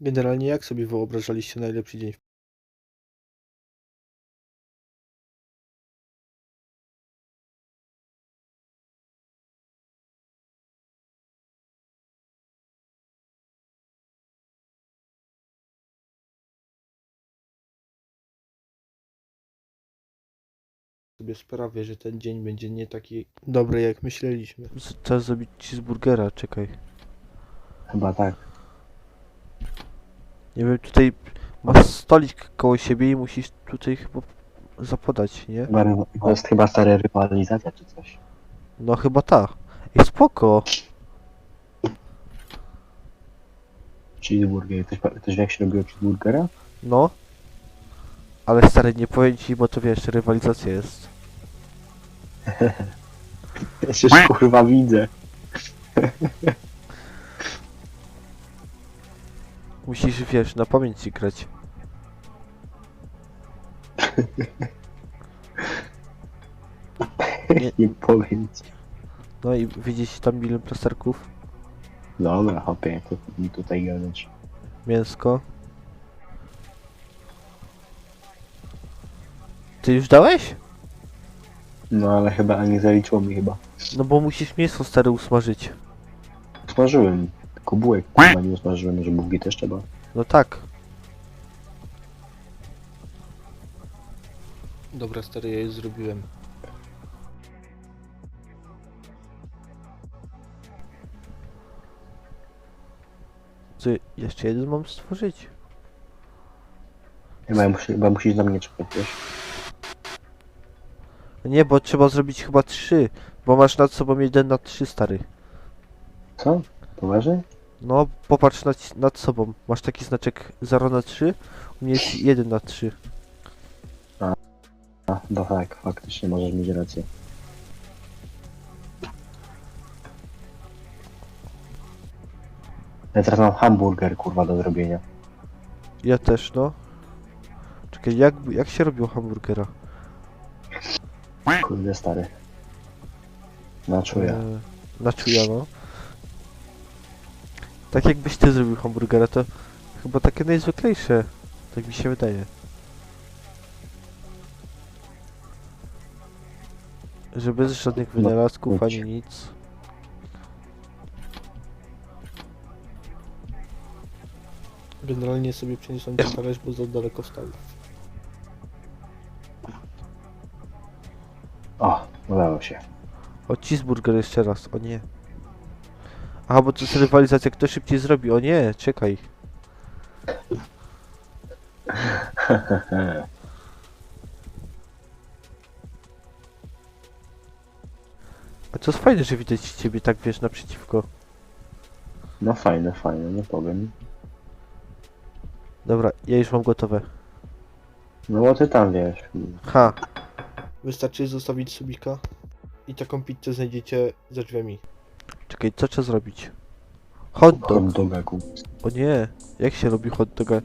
Generalnie jak sobie wyobrażaliście najlepszy dzień? sobie sprawę, że ten dzień będzie nie taki dobry jak myśleliśmy. Trzeba zrobić cheeseburgera, czekaj. Chyba tak. Nie wiem, tutaj masz stolik koło siebie i musisz tutaj chyba zapodać, nie? Chyba, rywa- to jest chyba stara rywalizacja czy coś. No chyba tak. I spoko. Cheeseburger. Ktoś, pa- ktoś wie jak się robiło cheeseburgera? No. Ale stary, nie powiem ci, bo to wiesz, rywalizacja jest. Ja się kurwa widzę. Musisz, wiesz, na pamięć ci grać. Nie. Nie powiem ci. No i widzisz tam milion plasterków, Dobra, hopie, to mi tutaj gadać. mięsko. Ty już dałeś? No ale chyba nie zaliczyło mi chyba. No bo musisz mięso stary usmażyć. Smażyłem. Tylko bułek kurwa nie usmażyłem, może bułki też trzeba. No tak. Dobra, stary, ja już zrobiłem. Ty, jeszcze jeden mam stworzyć. Chyba, musi, chyba musisz na mnie czekać, wiesz? Nie, bo trzeba zrobić chyba trzy, bo masz nad sobą jeden na trzy, stary. Co? Poważnie? No, popatrz nad, nad sobą. Masz taki znaczek 0 na 3, u mnie jest 1 na 3. A, no tak, faktycznie możesz mieć rację. Ja teraz mam hamburger kurwa do zrobienia. Ja też, no. Czekaj, jak, jak się robiło hamburgera? Kurde stary. Na czuja. E, na czuja, no. Tak jakbyś ty zrobił hamburgera, to chyba takie najzwyklejsze. Tak mi się wydaje. Że bez żadnych No, wynalazków chodź. ani nic. Generalnie sobie przeniosłem ten talerz, bo za daleko stał. O, udało się. O, cheeseburger jeszcze raz, o nie. Aha, bo to jest rywalizacja, kto szybciej zrobi. O nie, czekaj. A to jest fajne, że widać ciebie tak, wiesz, naprzeciwko. No fajne, fajne, nie powiem. Dobra, ja już mam gotowe. No bo ty tam wiesz. Ha, Wystarczy zostawić subika i taką pizzę znajdziecie za drzwiami. Czekaj, co trzeba zrobić? Hot dog. Hot doga kup. O nie, jak się robi hot doga?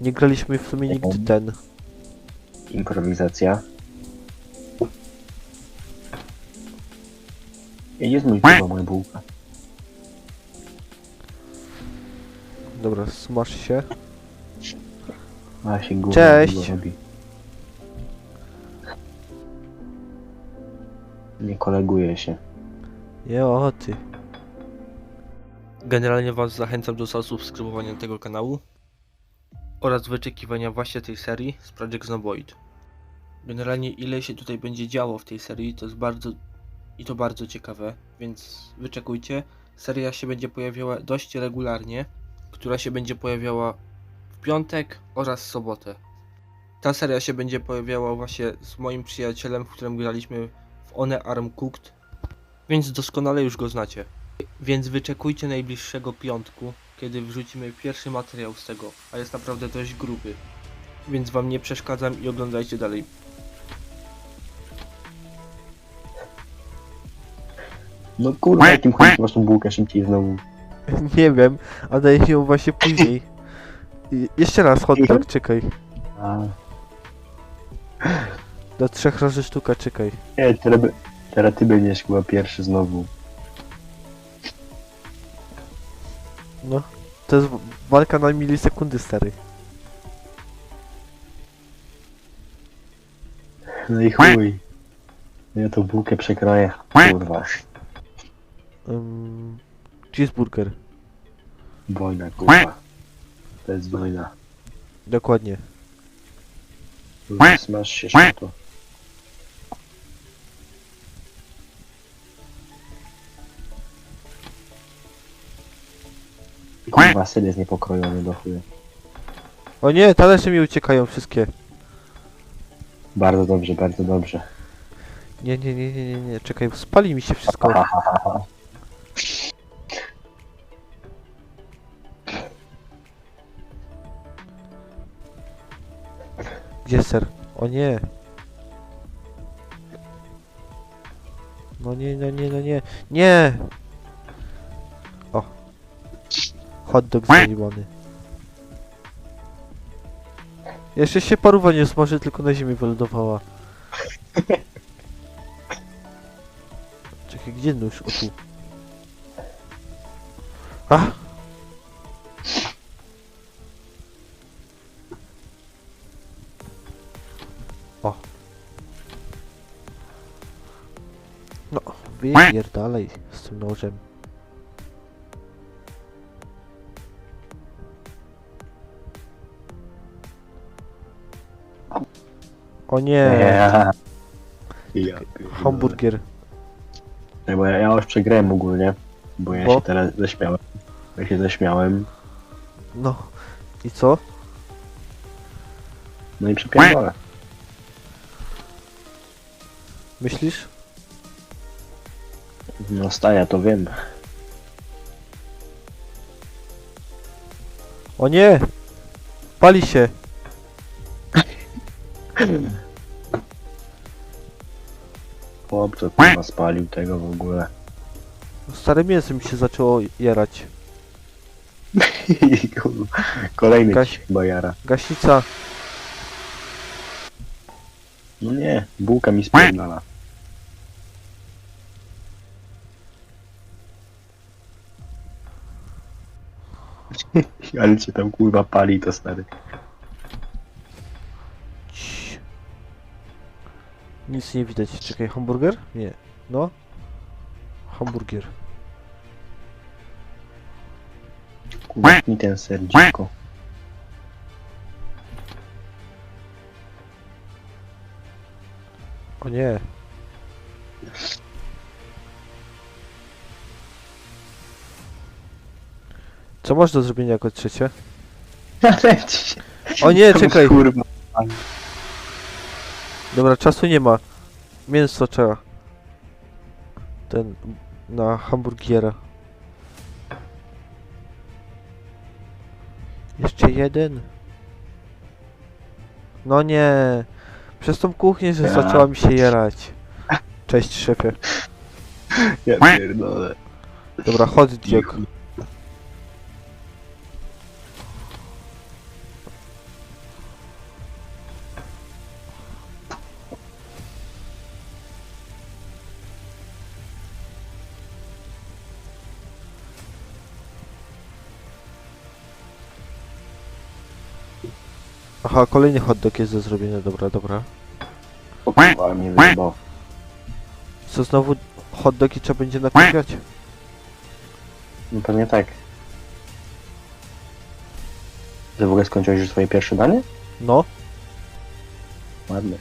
Nie graliśmy w sumie nigdy ten. Improwizacja. I jest mój kurwa moja bułka. Dobra, smaż się. A się gówno Cześć. robi. Nie koleguje się. O ty. Generalnie Was zachęcam do zasubskrybowania tego kanału oraz wyczekiwania właśnie tej serii z Project Znoboid. Generalnie ile się tutaj będzie działo w tej serii to jest bardzo i to bardzo ciekawe, więc wyczekujcie. Seria się będzie pojawiała dość regularnie, która się będzie pojawiała w piątek oraz sobotę. Ta seria się będzie pojawiała właśnie z moim przyjacielem, w którym graliśmy w One Arm Cooked, więc doskonale już go znacie. Więc wyczekujcie najbliższego piątku, kiedy wrzucimy pierwszy materiał z tego, a jest naprawdę dość gruby. Więc wam nie przeszkadzam i oglądajcie dalej. No kurwa, jakim chujem masz tą bułkę szybciej znowu? Nie wiem, a daję ją właśnie później. I- Jeszcze raz hot dog, czekaj. A, Do trzech razy sztuka, czekaj. nie, teraz, by- teraz ty będziesz chyba pierwszy znowu. No. To jest walka na milisekundy, stary. No i chuj. Ja tą bułkę przekroję. Kurwa. Um, cheeseburger. Wojna, kurwa. To jest wojna. Dokładnie. Smaż się szybko. Kurwa, syn jest niepokrojony do chuja. O nie, talerze mi uciekają wszystkie. Bardzo dobrze, bardzo dobrze. Nie, nie, nie, nie, nie, nie. Czekaj, spali mi się wszystko. Gdzie ser? O nie. No nie, no nie, no nie. Nie! Hot dog zajebany. Jeszcze się paruwa nie smaży, tylko na ziemi wylądowała. Czekaj, gdzie nóż? O tu. A! O. No, wypierdalaj z tym nożem. O nie, Ja. Ja hamburger. Nie, bo ja, ja już przegrałem ogólnie. Bo ja Bo? się teraz zaśmiałem. Ja się zaśmiałem. No. I co? No i przepierdolę. Myślisz? No staję, to wiem. O nie! Pali się! Chłopco kurwa spalił tego w ogóle. Stare mięso mi się zaczęło jarać. Kolejny ci chyba jara. Gaśnica! No nie, bułka mi spierdala. Ale cię tam kurwa pali to stary. Nic nie widać. Czekaj, hamburger? Nie. No. Hamburger. Mi ten ser. O nie. Co masz do zrobienia jako trzecie? O nie, czekaj. Kurwa. Dobra, czasu nie ma. Mięso trzeba. Ten na hamburgiera. Jeszcze jeden. No nie. Przez tą kuchnię, że Ja. zaczęła mi się jarać. Cześć szefie. Ja pierdolę. Dobra, chodź Diok. Aha, kolejny hot dog jest do zrobienia, dobra, dobra. O kurwa, ale mnie wyjebał. Co znowu hot dogi trzeba będzie nakupiać? No pewnie tak. Ty w ogóle skończyłeś już swoje pierwsze danie? No, Ładne.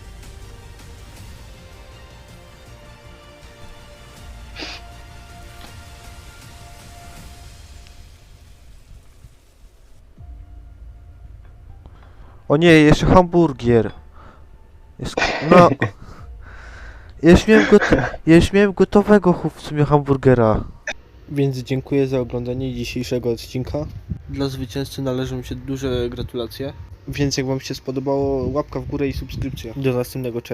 O nie, jeszcze hamburgier. Jest, no. Już miałem, got ja już miałem gotowego w sumie hamburgera. Więc dziękuję za oglądanie dzisiejszego odcinka. Dla zwycięzcy należą się duże gratulacje. Więc jak wam się spodobało, łapka w górę i subskrypcja. Do następnego, cześć.